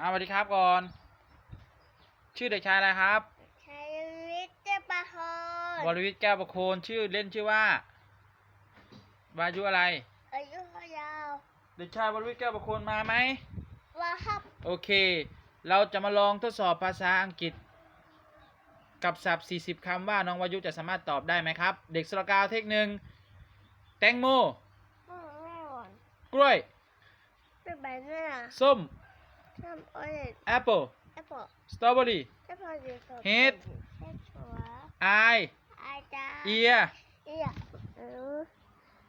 อ้าวสวัสดีครับก่อน ชื่อเด็กชายอะไรครับชัยวิทย์เจ้าประโคนวรวิทย์แก้วประโคนชื่อเล่นชื่อว่าวายุอะไร อายุเขายาวเด็กชายวรวิทย์แก้วประโคนมาไหมว่าครับโอเค เราจะมาลองทดสอบภาษาอังกฤษ กับศัพท์ 40 คำว่าน้องวายุจะสามารถตอบได้ไหมครับ เด็กสระกาวเทคหนึ่งแตงโมอืมไม่หวานกล้วย เป็นแบบนี้นะส้ม ชอบโอเล็ตแอปเปิลแอปเปิ้ลสตรอเบอรี่แอปเปิ้ลดีสุดเห็ดเห็ดชัวไออาจารย์เอียเอียเออ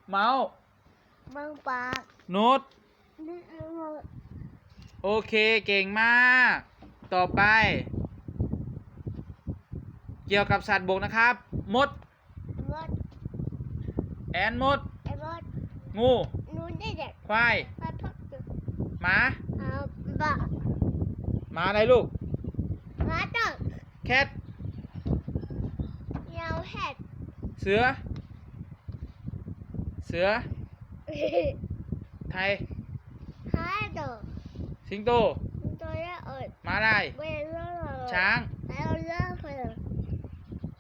เมาส์บางปากโน้ตนี่เออโอเคเก่งมาก ต่อไป เกี่ยวกับสัตว์บกนะครับ มดรถแอนมดไอ้รถงูหนูได้เด็กควายมาพักอยู่หมา เอาบะหมาอะไรลูกมาตักแคทยาวเห็ดเสือ เสือ ไทยหาดอกสิงโตตัวเล็กเอิดม้าลายเวลาช้างแล้วเลิกเลย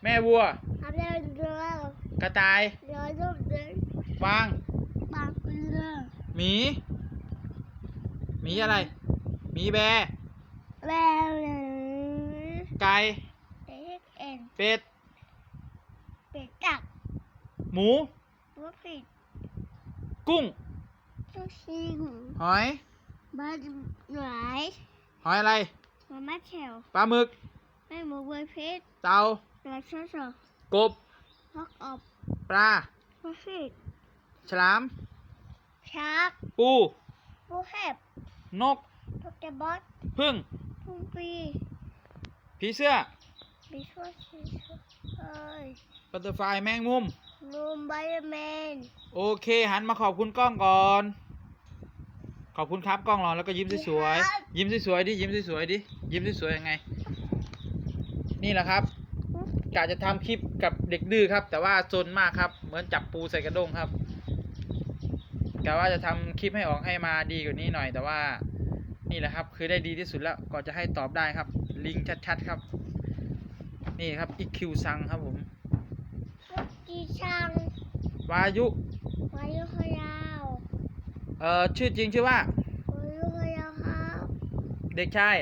แม่วัวทำแล้วเลิกกระต่ายเลิกลูกเดินกวางบางเลิกหมีหมีอะไรห มีแบร์แล้วเลยไก่เด็กเอ็นเป็ด เป็ดตักหมูว่าผิดกุ้งทุกสิ่งหอย บ้านหลายหอยอะไรมาม่าแถวปลาหมึก แม่หมูเบยเพชรเต่าตัวเชื่อสอบกบ พักอบปลาว่าผิดฉลามชักปูผู้แหบนก โปเกบอสพึ่งพุ่งปีผีเสื้อบิชวลชีสเอ้ยบัตเตอร์ฟลายแมงมุมนูมไบแมนโอเค หันมาขอบคุณกล้องก่อน ขอบคุณครับกล้องรอแล้วก็ยิ้มสวยๆยิ้มสวยๆดิยิ้มสวยๆดิยิ้มสวยๆยังไง นี่แหละครับกะจะทำคลิปกับเด็กดื้อครับ แต่ว่าซนมากครับ เหมือนจับปูใส่กระด้งครับกะว่าจะทำคลิปให้ออกให้มาดีกว่านี้หน่อยแต่ว่า นี่แหละครับ คือได้ดีที่สุดแล้วก็จะให้ตอบได้ครับ ลิงชัดๆครับ นี่ครับอีคิวซังครับผมกีชังวายุวายุขยาวเอ่อชื่อจริงชื่อว่าวายุขยาวครับเด็กชาย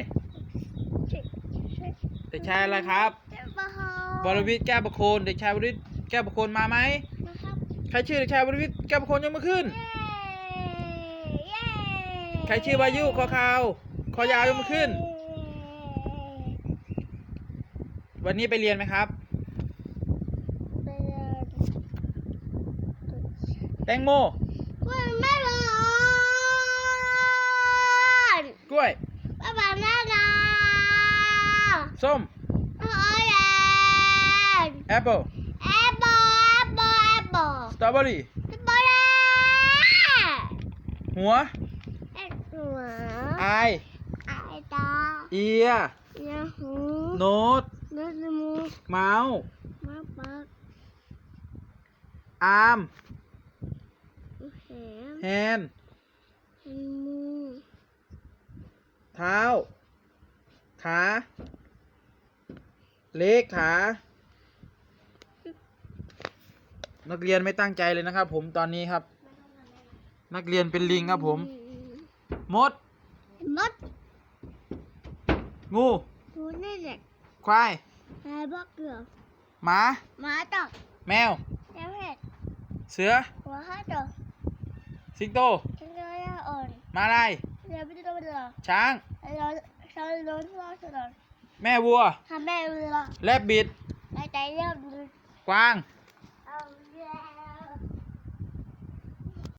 ชิชิเด็กชายอะไรครับเจ้าปะฮวรวิทย์แก้วประโคนเด็กชายวรวิทย์แก้วประโคนมาไหมนะครับใครชื่อเด็กชายวรวิทย์แก้วประโคนยกมือขึ้นเย้เย้ ใครชื่อวายุคอขาวคอยาวยกมือขึ้น วันนี้ไปเรียนไหมครับไปเรียนแตงโมคุณแม่ร้อนกล้วยป้าป๋าแม่ร้อนส้มโอ้ยแอนแอปเปิลแอปเปิ้ลแอปเปิ้ลแอปเปิ้ลสตรอเบอรี่สตรอเบอรี่หัวแอป หัวไอไอตาเอียเอียหูโน้ตเนื้อจมูกเมาส์มาปากอาร์มแขนแฮนมือเท้า ขาเล็กขา นักเรียนไม่ตั้งใจเลยนะครับ ผมตอนนี้ครับ นักเรียนเป็นลิงครับผม มด มดงูหูนี่เด็กควายไอ้บักเกลือหมาหมาตักแมวแก้วเห็ดเสือหัวห้าตัวสิงโตเจ้าเจ้าอ่อนมาลายเรือไม่ได้ตัวเรือช้างไอ้เราเราเราเราเราแม่วัวทำแม่เรือแลบบิดไอ้ใจเรือกวางไ